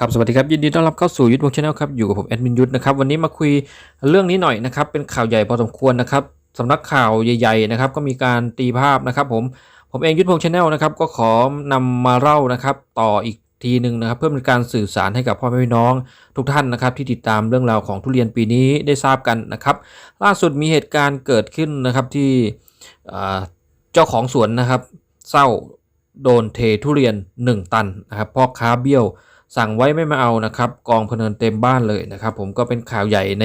ครับสวัสดีครับยินดีต้อนรับเข้าสู่ยุทธวงชาแนลครับอยู่กับผมแอดมินยุทธนะครับวันนี้มาคุยเรื่องนี้หน่อยนะครับเป็นข่าวใหญ่พอสมควรนะครับสำนักข่าวใหญ่ๆนะครับก็มีการตีภาพนะครับผมผมเองยุทธวงชาแนลนะครับก็ขอนำมาเล่านะครับต่ออีกทีหนึ่งนะครับเพื่อเป็นการสื่อสารให้กับพ่อแม่พี่น้อง ทุกท่านนะครับที่ติดตามเรื่องราวของทุเรียนปีนี้ได้ทราบกันนะครับล่าสุดมีเหตุการณ์เกิดขึ้นนะครับที่เจ้าของสวนนะครับเศร้าโดนเททุเรียน 1 ตันนะครับพ่อค้าเบี้ยว สั่งไว้ไม่มาเอานะครับกองพเนินเต็มบ้านเลยนะครับ ผมก็เป็นข่าวใหญ่ใน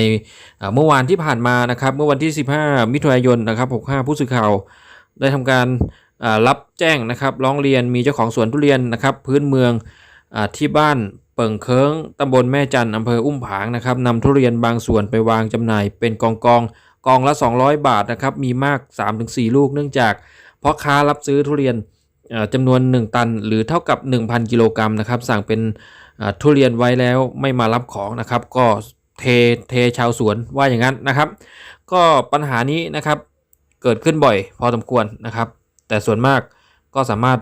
เมื่อวานที่ผ่านมานะครับ เมื่อวันที่ 15 มิถุนายนนะครับ65 ผู้สื่อข่าวได้ทำการรับแจ้งนะครับร้องเรียนมีเจ้าของสวนทุเรียนนะครับ พื้นเมืองอที่บ้านเปิงเคิงตำบลแม่จันอำเภออุ้มผางนะครับนำทุเรียนบางส่วนไปวางจำหน่ายเป็นกองกองกองละ 200 บาทนะครับมีมาก 3-4 ลูกเนื่องจากพ่อค้ารับซื้อทุเรียน จำนวน 1 ตัน หรือเท่ากับ 1,000 กิโลกรัมนะครับ สั่งเป็นทุเรียนไว้แล้วไม่มารับของนะครับ ก็เทเทชาวสวนว่าอย่างนั้นนะครับ ก็ปัญหานี้นะครับเกิดขึ้นบ่อยพอสมควรนะครับ แต่ส่วนมากก็สามารถ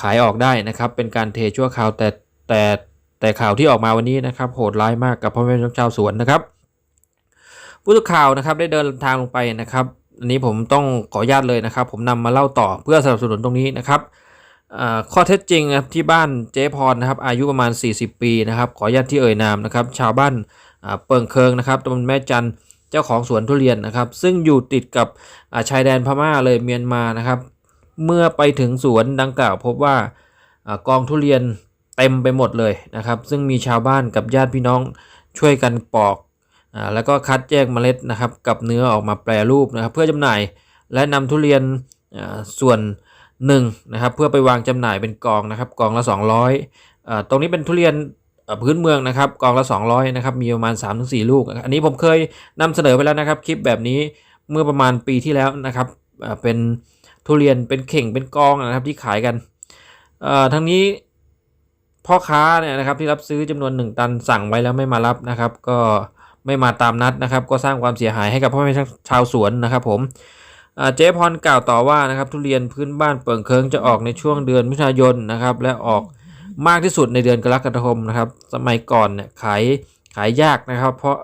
ขายออกได้นะครับ เป็นการเทชั่วคราวแต่แต่แต่ข่าวที่ออกมาวันนี้นะครับ โหดร้ายมากกับพ่อแม่ชาวสวนนะครับ ผู้สื่อข่าวนะครับได้เดินทางลงไปนะครับ อันนี้ผมต้องขออนุญาตเลยนะครับ ผมนำมาเล่าต่อเพื่อสนับสนุนตรงนี้นะครับข้อเท็จจริงนะครับที่บ้านเจ๊พรนะครับ อายุประมาณ 40 ปีนะครับ ขออนุญาตที่เอ่ยนามนะครับ ชาวบ้านเปิงเคิงนะครับตำบลแม่จันเจ้าของสวนทุเรียนนะครับ ซึ่งอยู่ติดกับาชายแดนพม่าเลยเมียนมานะครับ เมื่อไปถึงสวนดังกล่าวพบว่าอากองทุเรียนเต็มไปหมดเลยนะครับ ซึ่งมีชาวบ้านกับญาติพี่น้องช่วยกันปอก แล้วก็คัดแยกเมล็ดนะครับกับเนื้อออกมาแปรรูปนะครับ เพื่อจำหน่ายและนำทุเรียนส่วนหนึ่งนะครับเพื่อไปวางจำหน่ายเป็นกองนะครับกองละ 200อ่าตรงนี้เป็นทุเรียนพื้นเมืองนะครับกองละ 200นะครับมีประมาณ 3-4 ลูก อันนี้ผมเคยนำเสนอไปแล้วนะครับคลิปแบบนี้เมื่อประมาณปีที่แล้วนะครับเป็นทุเรียนเป็นเข่งเป็นกองนะครับที่ขายกันทั้งนี้พ่อค้าเนี่ยนะครับที่รับซื้อจำนวน 1 ตันสั่งไว้แล้วไม่มารับนะครับ ก็ ไม่มาตามนัดนะครับ ก็สร้างความเสียหายให้กับพ่อแม่ชาวสวนนะครับ ผมเจ๊พรกล่าวต่อว่านะครับทุเรียนพื้นบ้านเปิงเคิงจะออกในช่วงเดือนมิถุนายนนะครับ และออกมากที่สุดในเดือนกรกฎาคมนะครับ สมัยก่อนเนี่ยขายขายยากนะครับ เพราะ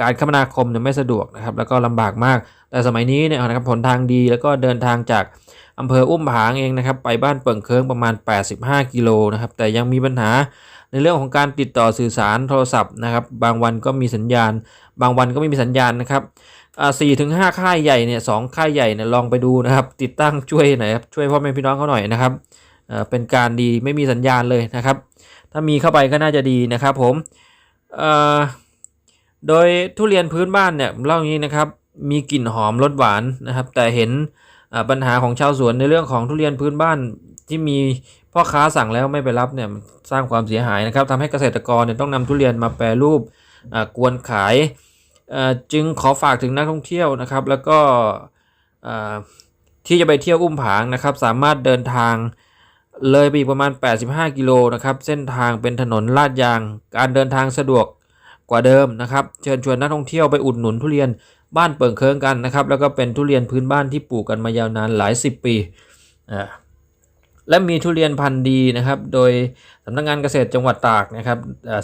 การคมนาคมเนี่ยไม่สะดวกนะครับ แล้วก็ลำบากมาก แต่สมัยนี้เนี่ยนะครับผลทางดีแล้วก็เดินทางจาก อำเภออุ้มผางเองนะครับไปบ้านเปิงเคิงประมาณ 85 กิโลนะครับแต่ยังมีปัญหาในเรื่องของการติดต่อสื่อสารโทรศัพท์นะครับบางวันก็มีสัญญาณ บางวันก็ไม่มีสัญญาณนะครับสี่ถึงห้าค่ายใหญ่เนี่ยสองค่ายใหญ่เนี่ยลองไปดูนะครับ ติดตั้งช่วยหน่อยครับช่วยพ่อแม่พี่น้องเขาหน่อยนะครับเเป็นการดีไม่มีสัญญาณเลยนะครับ ถ้ามีเข้าไปก็น่าจะดีนะครับผมโดยทุเรียนพื้นบ้านเนี่ยเล่าอย่างนี้นะครับมีกลิ่นหอมรสหวานนะครับ แต่เห็น ปัญหาของชาวสวนในเรื่องของทุเรียนพื้นบ้านที่มีพ่อค้าสั่งแล้วไม่ไปรับเนี่ยสร้างความเสียหายนะครับทำให้เกษตรกรเนี่ยต้องนำทุเรียนมาแปรรูปกวนขายจึงขอฝากถึงนักท่องเที่ยวนะครับ แล้วก็ที่จะไปเที่ยวอุ้มผางนะครับ สามารถเดินทางเลยไปอีกประมาณ 85 กิโลนะครับ เส้นทางเป็นถนนลาดยาง การเดินทางสะดวกกว่าเดิมนะครับ เชิญชวนนักท่องเที่ยวไปอุดหนุนทุเรียน บ้านเปิงเคิงกันนะครับ แล้วก็เป็นทุเรียนพื้นบ้านที่ปลูกกันมายาวนานหลายสิบปีอ่าและมีทุเรียนพันธุ์ดีนะครับ โดยสำนักงานเกษตรจังหวัดตากนะครับ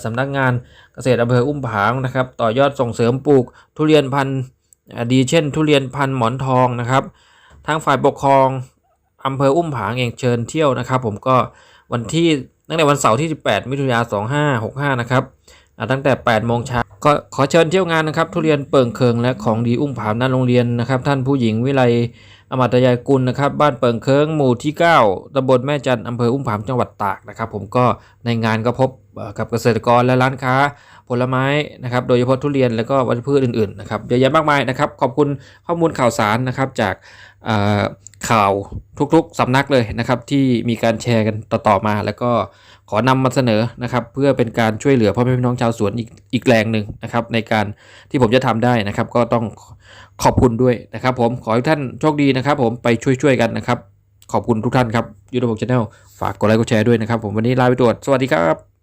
สำนักงานเกษตรอำเภออุ้มผางนะครับ ต่อยอดส่งเสริมปลูกทุเรียนพันธุ์ดีเช่น ทุเรียนพันธุ์หมอนทองนะครับ ทางฝ่ายปกครองอำเภออุ้มผางเองเชิญเที่ยวนะครับ ผมก็วันที่ตั้งแต่วันเสาร์ที่ 18 มิถุนายน2565 นะครับ ตั้งแต่8โมงเช้าก็ขอเชิญเที่ยวงานนะครับ ทุเรียนเปิงเคิงและของดีอุ้มผางด้านโรงเรียนนะครับ ท่านผู้หญิงวิไลอมัตยายกุลนะครับ บ้านเปิงเคิงหมู่ที่ 9ตำบลแม่จันทร์อำเภออุ้มผางจังหวัดตากนะครับ ผมก็ในงานก็พบกับเกษตรกรและร้านค้าผลไม้นะครับ โดยเฉพาะทุเรียนและก็วัชพืชอื่นๆนะครับเยอะแยะมากมายนะครับ ขอบคุณข้อมูลข่าวสารนะครับจาก ข่าวทุกๆสำนักเลยนะครับ ที่มีการแชร์กันต่อๆมา แล้วก็ขอนำมาเสนอนะครับ เพื่อเป็นการช่วยเหลือพ่อแม่พี่น้องชาวสวนอีกอีกแรงหนึ่งนะครับ ในการที่ผมจะทำได้นะครับ ก็ต้องขอบคุณด้วยนะครับ ผมขอให้ท่านโชคดีนะครับ ผมไปช่วยๆกันนะครับ ขอบคุณทุกท่านครับยูทูบช anel ฝากกดไลค์กดแชร์ด้วยนะครับ ผมวันนี้ลาไปตรวจสวัสดีครับ